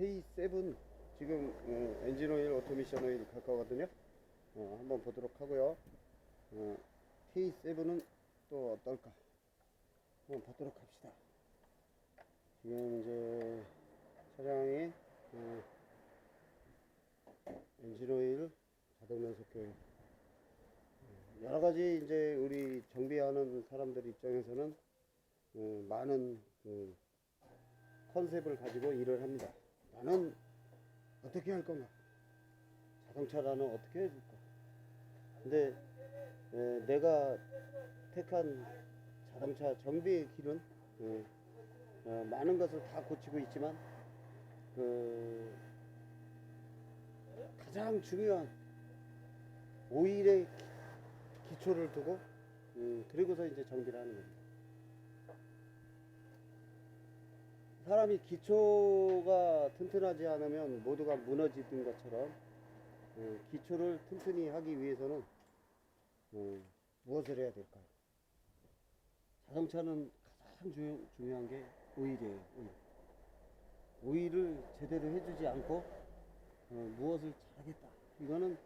K7 지금 어, 엔진 오일, 오토미션 오일 갈 거거든요. 어, 한번 보도록 하고요. 어, K7은 또 어떨까? 한번 보도록 합시다. 지금 이제 차량이 어, 엔진 오일, 자동 면속교육 어, 여러 가지 이제 우리 정비하는 사람들 입장에서는 어, 많은 그 컨셉을 가지고 일을 합니다. 나는 어떻게 할 건가? 자동차라는 어떻게 해줄까? 근데 에, 내가 택한 자동차 정비의 길은 에, 어, 많은 것을 다 고치고 있지만 그 가장 중요한 오일의 기- 기초를 두고 음, 그리고서 이제 정비를 하는 겁니다. 사람이 기초가 튼튼하지 않으면 모두가 무너지는 것처럼 어, 기초를 튼튼히 하기 위해서는 어, 무엇을 해야 될까요? 자동차는 가장 주, 중요한 게 오일이에요. 오일. 오일을 제대로 해주지 않고 어, 무엇을 잘하겠다. 이거는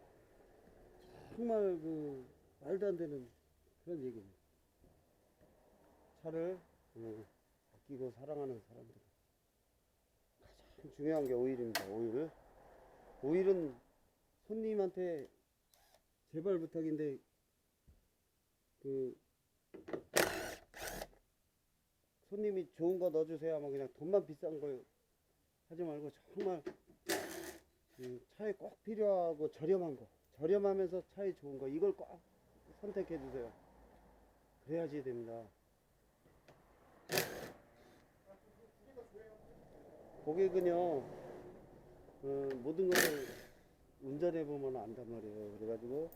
정말 그 말도 안 되는 그런 얘기입니다. 차를 어, 아끼고 사랑하는 사람들 중요한 게 오일입니다. 오일. 오일은 손님한테 제발 부탁인데 그 손님이 좋은 거 넣어주세요 하면 그냥 돈만 비싼 걸 하지 말고 정말 그 차에 꼭 필요하고 저렴한 거 저렴하면서 차에 좋은 거 이걸 꼭 선택해 주세요. 그래야지 됩니다. 고객은요, 어, 모든 것을 운전해 보면 안단 말이에요. 그래가지고,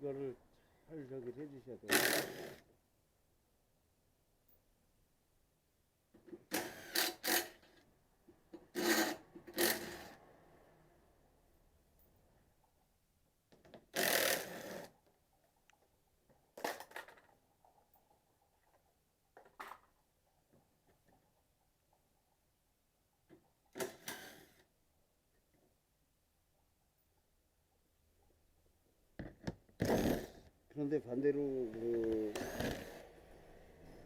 이거를 잘 저기 해주셔야 돼요. 그런데 반대로 그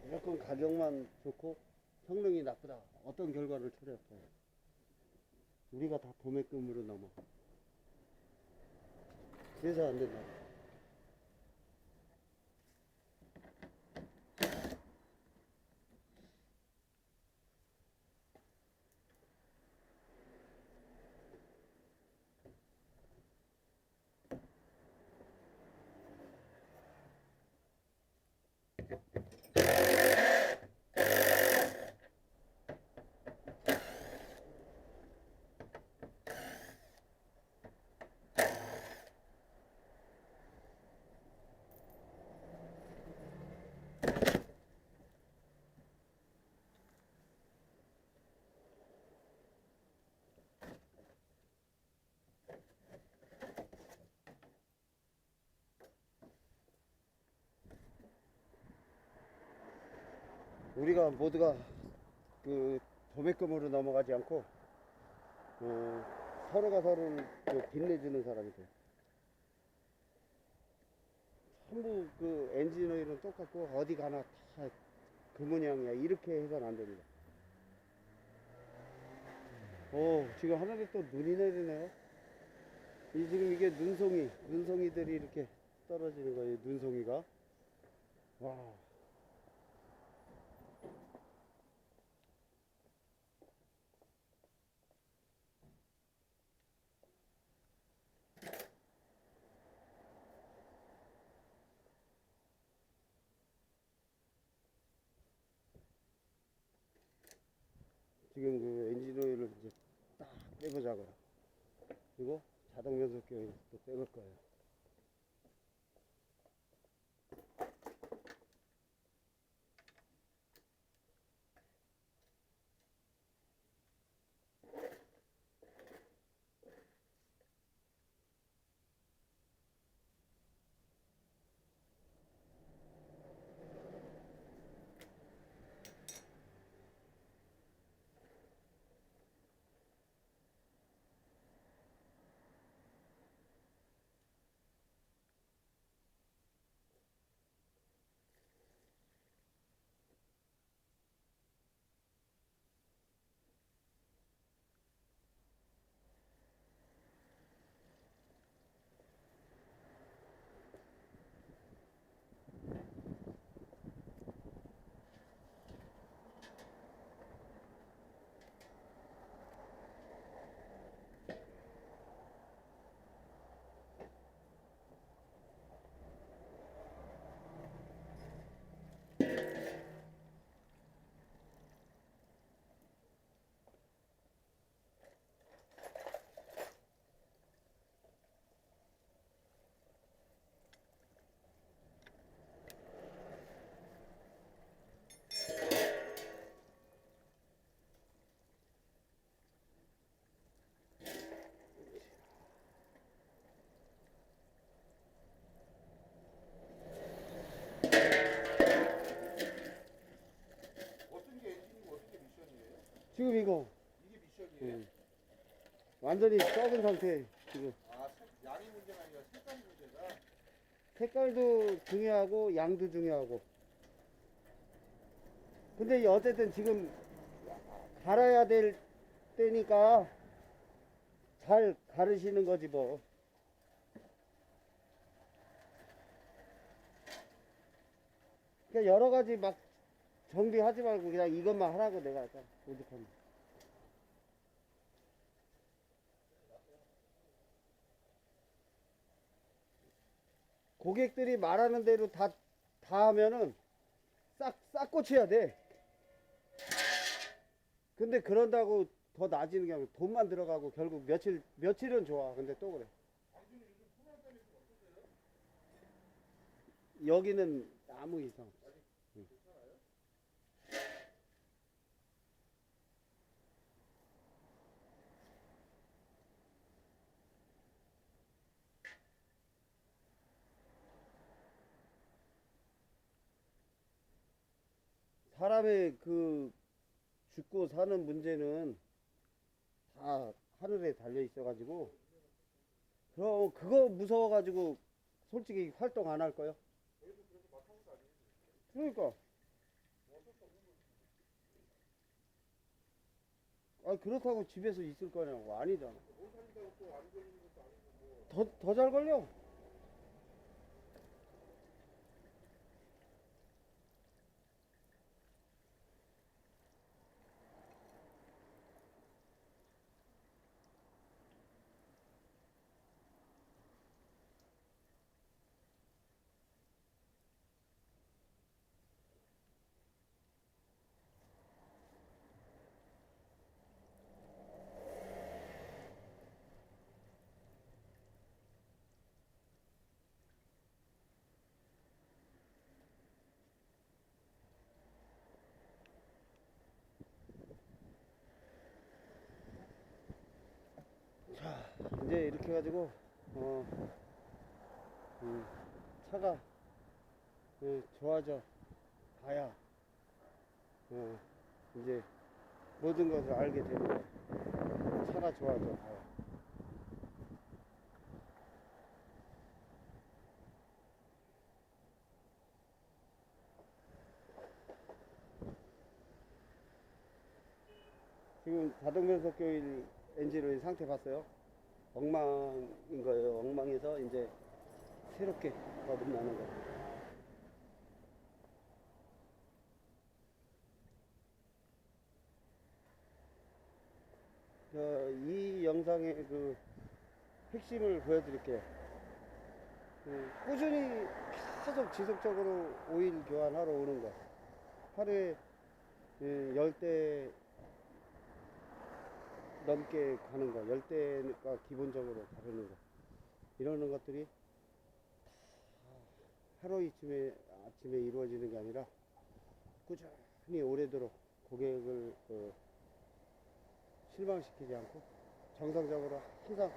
무조건 가격만 좋고 성능이 나쁘다. 어떤 결과를 초래할까요? 우리가 다 도매금으로 넘어. 그래서 안 된다. 우리가 모두가 그 도매금으로 넘어가지 않고 어, 서로가 서로를 그 빛내주는 사람이 돼. 전부 그 오일은 똑같고 어디 가나 다 그 모양이야. 이렇게 해서는 안 됩니다. 오, 지금 하늘에 또 눈이 내리네요. 이 지금 이게 눈송이, 눈송이들이 이렇게 떨어지는 거예요. 눈송이가. 와. 지금 그 엔진 오일을 이제 딱 빼보자고요. 그리고 자동 변속기 오일 또 빼볼 거예요. 완전히 썩은 상태 지금. 아, 색, 양이 문제가 아니라 색깔 문제가. 색깔도 중요하고 양도 중요하고. 근데 이 어쨌든 지금 갈아야 될 때니까 잘 가르시는 거지 뭐. 그러니까 여러 가지 막 정비하지 말고 그냥 이것만 하라고 내가 아까 오죽하면 고객들이 말하는 대로 다, 다 하면은 싹, 싹 고쳐야 돼. 근데 그런다고 더 나아지는 게 아니고 돈만 들어가고 결국 며칠, 며칠은 좋아. 근데 또 그래. 여기는 아무 이상 사람의 그 죽고 사는 문제는 다 하늘에 달려 있어가지고 그럼 그거 무서워가지고 솔직히 활동 안 할 거요. 그러니까. 아 그렇다고 집에서 있을 거냐고 아니잖아. 더더 잘 걸려. 이제 이렇게 해가지고 어 음, 차가 예, 좋아져 봐야 어, 이제 모든 것을 알게 거야. 차가 좋아져 봐야. 지금 자동 변속 교일 엔진오일 상태 봤어요? 엉망인 거예요. 엉망에서 이제 새롭게 거듭나는 거. 어, 이 영상의 그 핵심을 보여드릴게요. 그 꾸준히 계속 지속적으로 오일 교환하러 오는 거. 하루에 예, 열대 넘게 가는 거, 열대가 기본적으로 가르는 거, 이러는 것들이 다 하루 이쯤에 아침에 이루어지는 게 아니라 꾸준히 오래도록 고객을 그 실망시키지 않고 정상적으로 항상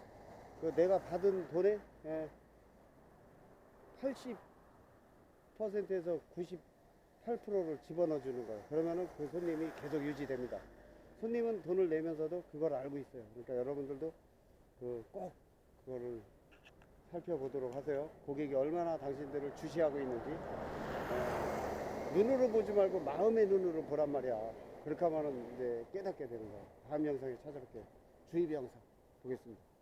그 내가 받은 돈의 80%에서 98%를 집어넣어 주는 거예요. 그러면은 그 손님이 계속 유지됩니다. 손님은 돈을 내면서도 그걸 알고 있어요. 그러니까 여러분들도 그 꼭 그거를 살펴보도록 하세요. 고객이 얼마나 당신들을 주시하고 있는지 어, 눈으로 보지 말고 마음의 눈으로 보란 말이야. 그렇게 하면은 이제 깨닫게 되는 거야. 다음 영상에 찾아뵐게요. 주의비 영상 보겠습니다.